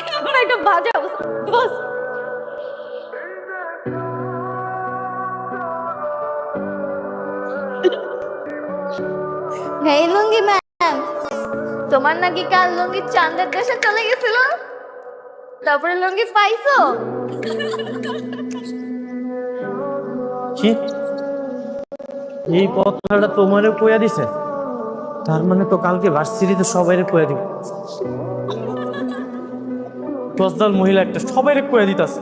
এখন একটা বাজে অবস্থা। বস। হেই লুঙ্গি ম্যাম তোমার নাকি কাল লুঙ্গি চাঁদের দেশে চলে গেছিল? তারপরে লুঙ্গি পাইছো? কি এই কথাটা তোমারও কইয়া দিছে? তার মানে তো কালকে ভার্সিটিতে সবাইরে কইয়া দিব। দশদল মহিলা একটা সবাইরে কইয়া দিতাছে।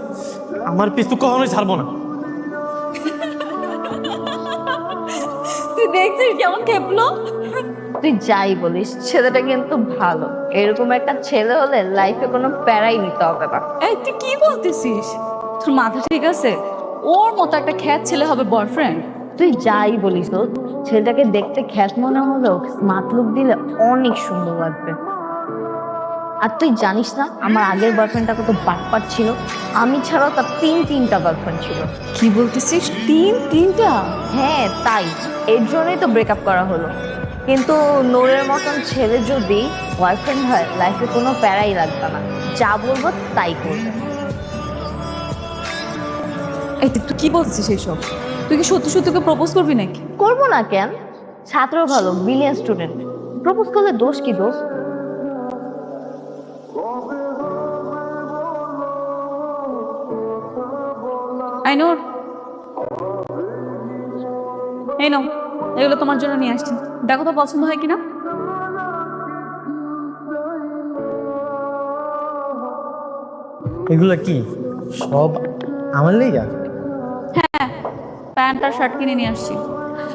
আমার পিছু কখনোই ছাড়বো না। তুই দেখছিস কেমন খেপলো? তুই যাই বলিস ছেলেটা কিন্তু ভালো। এরকম একটা ছেলে হলে লাইফে কোনো প্যারাই নিতে হবে না। এই তুই কি বলতেছিস? তোর মাথা ঠিক আছে? ওর মতো একটা খ্যাত ছেলে হবে বয়ফ্রেন্ড তুই যাই বলিস তো ছেলেটাকে দেখতে খ্যাত মনে হলেও মাতলুক দিলে অনেক সুন্দর লাগবে। আর তুই জানিস না আমার আগের বয়ফ্রেন্ডটা কত বাটপাট ছিল আমি ছাড়াও তার তিন তিনটা বয়ফ্রেন্ড ছিল। কি বলতেছিস? তিন তিনটা? হ্যাঁ তাই। এর জন্যই তো ব্রেকআপ করা হলো। কিন্তু নোরের মতন ছেলে যদি বয়ফ্রেন্ড হয় লাইফে কোনো প্যারাই লাগবে না। যা বলব তাই করবে। এই তুই তুই কি বলছিস এইসব? তুই কি সত্যি সত্যিকে প্রপোজ করবি নাকি? করব না কেন? ছাত্র ভালো ব্রিলিয়ান স্টুডেন্ট প্রপোজ করলে দোষ কি দোষ? Ignore. এই নাও এগুলো তোমার জন্য নিয়ে আসছি। দেখো তো পছন্দ হয় কিনা? এগুলো কি? সব আমার লেগা? প্যান্ট আর শার্ট কিনে নিয়ে আসছি।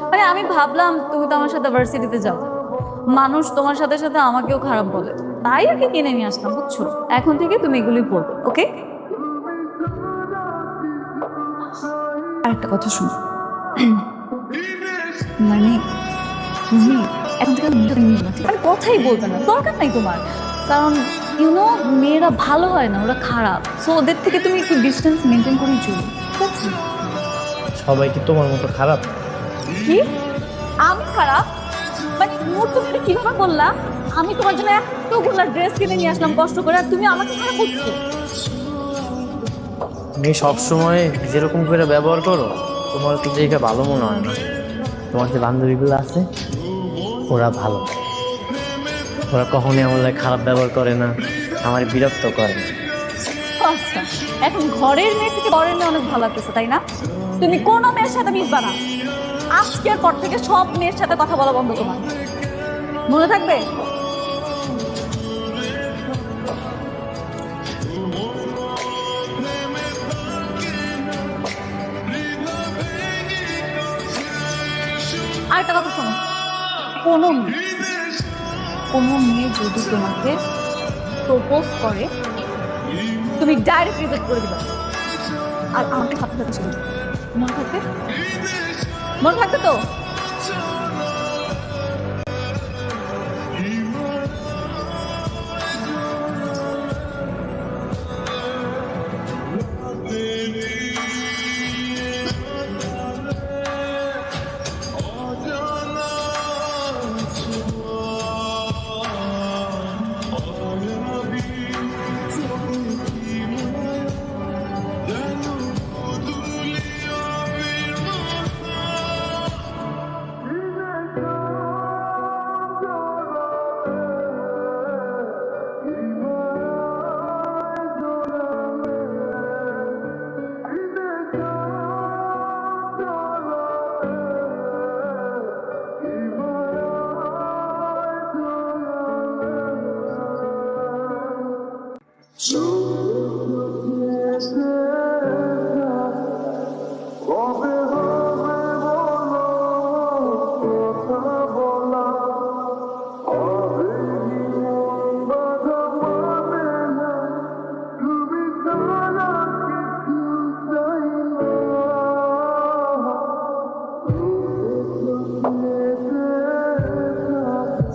মানে আমি ভাবলাম, তুমি তো আমার সাথে ভার্সিটিতে যাও। মানুষ তোমার সাথে সাথে আমাকেও খারাপ বলে। তাই আর কি কিনে নিয়ে আসলাম, বুঝছ? এখন থেকে তুমি এগুলোই পড়বে ওকে আরেকটা কথা শুনো। মানে তুমি এখন থেকে মানে কথাই বলবে না, দরকার নাই তোমার। কারণ ইউনো মেয়েরা ভালো হয় না, ওরা খারাপ। সো ওদের থেকে তুমি একটু ডিস্টেন্স মেনটেন করেই চলো ঠিক আছে সবাই কি তোমার মতো খারাপ? কি? আমি খারাপ? মানে মোট তুমি এটা কীভাবে বললা আমি তোমার জন্য এতগুলো ড্রেস কিনে নিয়ে আসলাম কষ্ট করে আর তুমি আমাকে খারাপ বলছো। তুমি সবসময় যেরকম করে ব্যবহার করো তোমার তো দেখে ভালো মনে হয় না। তোমার যে বান্ধবীগুলো আছে ওরা ভালো। ওরা কখনোই আমার খারাপ ব্যবহার করে না আমার বিরক্ত করে না। আচ্ছা এখন ঘরের মেয়ে থেকে বরের মেয়ে অনেক ভালো লাগতেছে তাই না? তুমি কোনো মেয়ের সাথে মিশবা না। আজকের পর থেকে সব মেয়ের সাথে কথা বলা বন্ধ তোমার মনে থাকবে? আরেকটা কথা শোনো। কোনো কোনো মেয়ে যদি তোমাকে প্রপোজ করে, তুমি ডাইরেক্ট রিজেক্ট করে দিবা। আর আমাকে সাথে সাথে ছিল মনে থাকবে মনে থাকবে তো?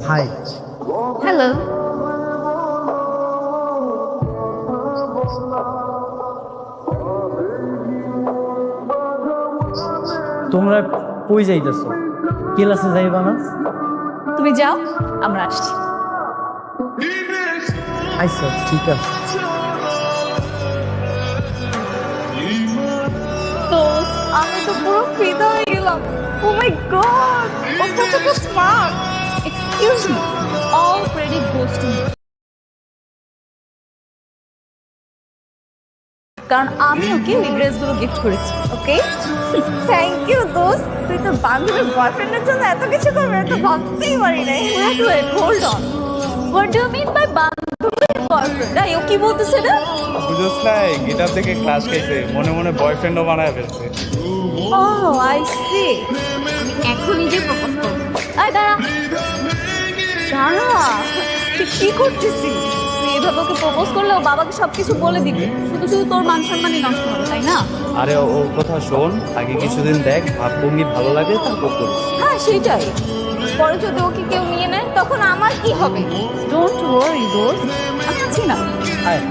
হাই হ্যালো তোমরা কই যাইতেছো? ক্লাসে যাইবা না? তুমি যাও আমরা আসছি। আইসো ঠিক আছে। তো আমি তো পুরো ফিদা হয়ে গেলাম। ও মাই গড ও কতটা smart excuse me all credit goes to কারণ আমি ওকে ওই ড্রেসগুলো গিফট করেছি ওকে থ্যাংক ইউ দোস্ত। তুই তো বান্ধবীর বয়ফ্রেন্ডের জন্য এত কিছু করবে এটা ভাবতেই পারি নাই। Hold on what do mean by বান্ধবীর বয়ফ্রেন্ড আই ও কি বলতেছে না? বুঝোস নাই গিটার থেকে ক্লাস খাইছে মনে মনে বয়ফ্রেন্ডও বানায় ফেলছে। ও আই সি এখন নিজে প্রপোজ করব। আয় দাঁড়া। দাঁড়া। তুই কি করতেছিস? তুই এভাবে ওকে প্রপোজ করলে ও বাবাকে সব কিছু বলে দিবি। শুধু শুধু তোর মান সম্মানই নষ্ট হবে তাই না? আরে ওর কথা শোন আগে কিছুদিন দেখ ভাবভঙ্গি ভালো লাগে তারপর করিস। হ্যাঁ সেটাই পরে যদি ওকে কেউ নিয়ে নেয় তখন আমার কি হবে? ডোন্ট ওয়ারি দোস্ত। আমি আছি না আয়।